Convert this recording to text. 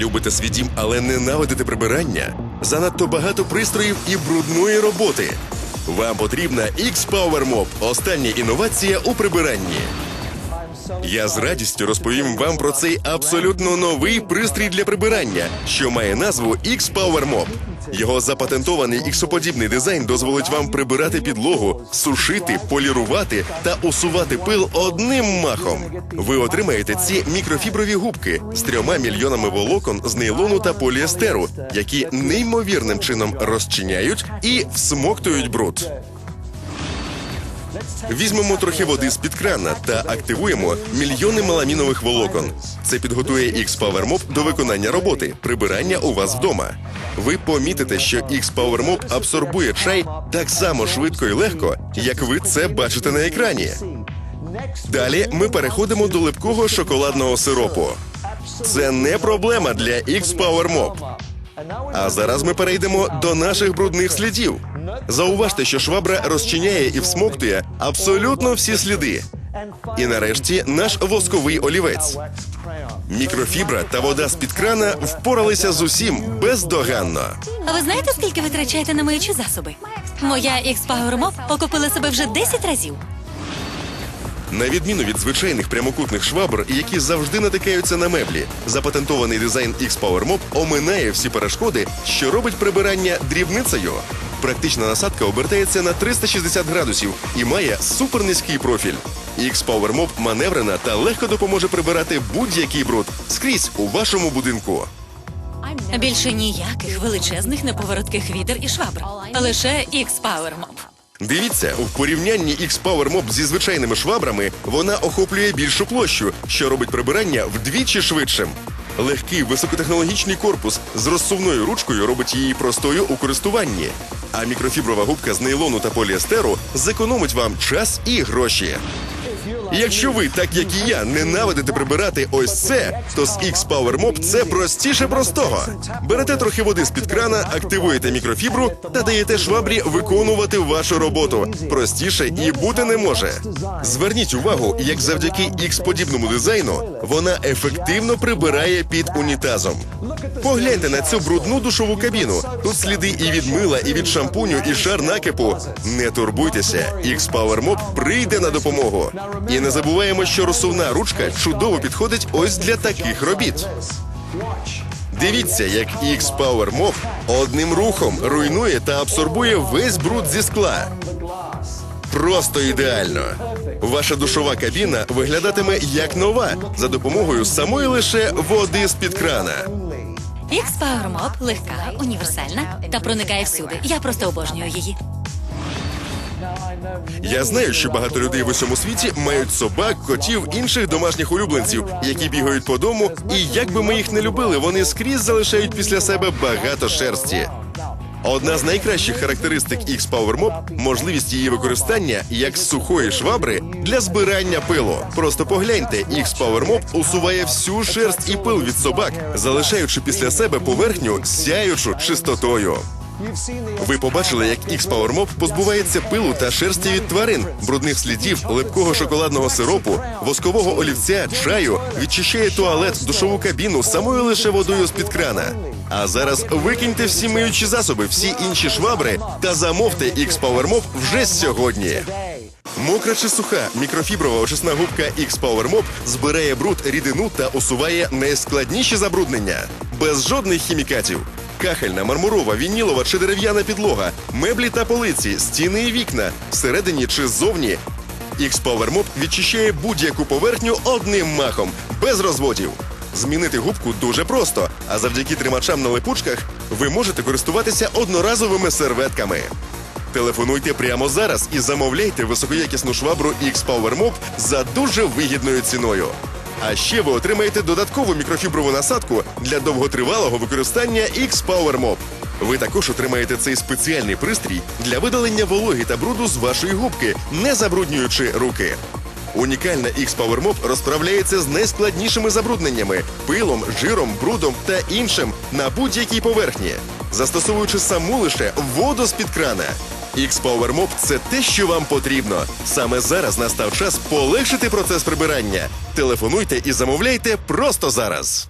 Любите свій дім, але ненавидите прибирання? Занадто багато пристроїв і брудної роботи. Вам потрібна X-Power Mop – остання інновація у прибиранні. Я з радістю розповім вам про цей абсолютно новий пристрій для прибирання, що має назву X-Power Mop. Його запатентований іксоподібний дизайн дозволить вам прибирати підлогу, сушити, полірувати та усувати пил одним махом. Ви отримаєте ці мікрофіброві губки з трьома мільйонами волокон з нейлону та поліестеру, які неймовірним чином розчиняють і всмоктують бруд. Візьмемо трохи води з-під крана та активуємо мільйони меламінових волокон. Це підготує X-Power Mop до виконання роботи прибирання у вас вдома. Ви помітите, що X-Power Mop абсорбує чай так само швидко і легко, як ви це бачите на екрані. Далі ми переходимо до липкого шоколадного сиропу. Це не проблема для X-Power Mop. А зараз ми перейдемо до наших брудних слідів. Зауважте, що швабра розчиняє і всмоктує абсолютно всі сліди. І нарешті наш восковий олівець. Мікрофібра та вода з-під крана впоралися з усім бездоганно. А ви знаєте, скільки витрачаєте на миючі засоби? Моя Mop окупила себе вже 10 разів. На відміну від звичайних прямокутних швабр, які завжди натикаються на меблі, запатентований дизайн X-Power Mop оминає всі перешкоди, що робить прибирання дрібницею. Практична насадка обертається на 360 градусів і має супернизький профіль. X-Power Mop маневрена та легко допоможе прибирати будь-який бруд скрізь у вашому будинку. Більше ніяких величезних неповоротких відер і швабр. Лише X-Power Mop. Дивіться, у порівнянні X-Power Mop зі звичайними швабрами вона охоплює більшу площу, що робить прибирання вдвічі швидшим. Легкий високотехнологічний корпус з розсувною ручкою робить її простою у користуванні. А мікрофіброва губка з нейлону та поліестеру зекономить вам час і гроші. Якщо ви, так як і я, ненавидите прибирати ось це, то з X-Power Mop це простіше простого. Берете трохи води з-під крана, активуєте мікрофібру та даєте швабрі виконувати вашу роботу. Простіше і бути не може. Зверніть увагу, як завдяки X-подібному дизайну вона ефективно прибирає під унітазом. Погляньте на цю брудну душову кабіну. Тут сліди і від мила, і від шампуню, і шар накипу. Не турбуйтеся, X-Power Mop прийде на допомогу. І не забуваємо, що розсувна ручка чудово підходить ось для таких робіт. Дивіться, як X-Power Mop одним рухом руйнує та абсорбує весь бруд зі скла. Просто ідеально. Ваша душова кабіна виглядатиме як нова за допомогою самої лише води з-під крана. X-Power Mop легка, універсальна та проникає всюди. Я просто обожнюю її. Я знаю, що багато людей в усьому світі мають собак, котів, інших домашніх улюбленців, які бігають по дому, і як би ми їх не любили, вони скрізь залишають після себе багато шерсті. Одна з найкращих характеристик X-Power Mop – можливість її використання як сухої швабри для збирання пилу. Просто погляньте, X-Power Mop усуває всю шерсть і пил від собак, залишаючи після себе поверхню сяючу чистотою. Ви побачили, як X-Power Mop позбувається пилу та шерсті від тварин, брудних слідів, липкого шоколадного сиропу, воскового олівця, чаю, відчищає туалет, душову кабіну самою лише водою з-під крана. А зараз викиньте всі миючі засоби, всі інші швабри та замовте X-Power Mop вже сьогодні. Мокра чи суха мікрофіброва очисна губка X-Power Mop збирає бруд, рідину та усуває найскладніші забруднення без жодних хімікатів. Кахельна, мармурова, вінілова чи дерев'яна підлога, меблі та полиці, стіни і вікна, всередині чи ззовні. X-Power Mop відчищає будь-яку поверхню одним махом, без розводів. Змінити губку дуже просто, а завдяки тримачам на липучках ви можете користуватися одноразовими серветками. Телефонуйте прямо зараз і замовляйте високоякісну швабру X-Power Mop за дуже вигідною ціною. А ще ви отримаєте додаткову мікрофіброву насадку для довготривалого використання X-Power Mop. Ви також отримаєте цей спеціальний пристрій для видалення вологи та бруду з вашої губки, не забруднюючи руки. Унікальна X-Power Mop розправляється з найскладнішими забрудненнями пилом, жиром, брудом та іншим на будь-якій поверхні, застосовуючи саму лише воду з-під крана. X-Power Mop – це те, що вам потрібно. Саме зараз настав час полегшити процес прибирання. Телефонуйте і замовляйте просто зараз.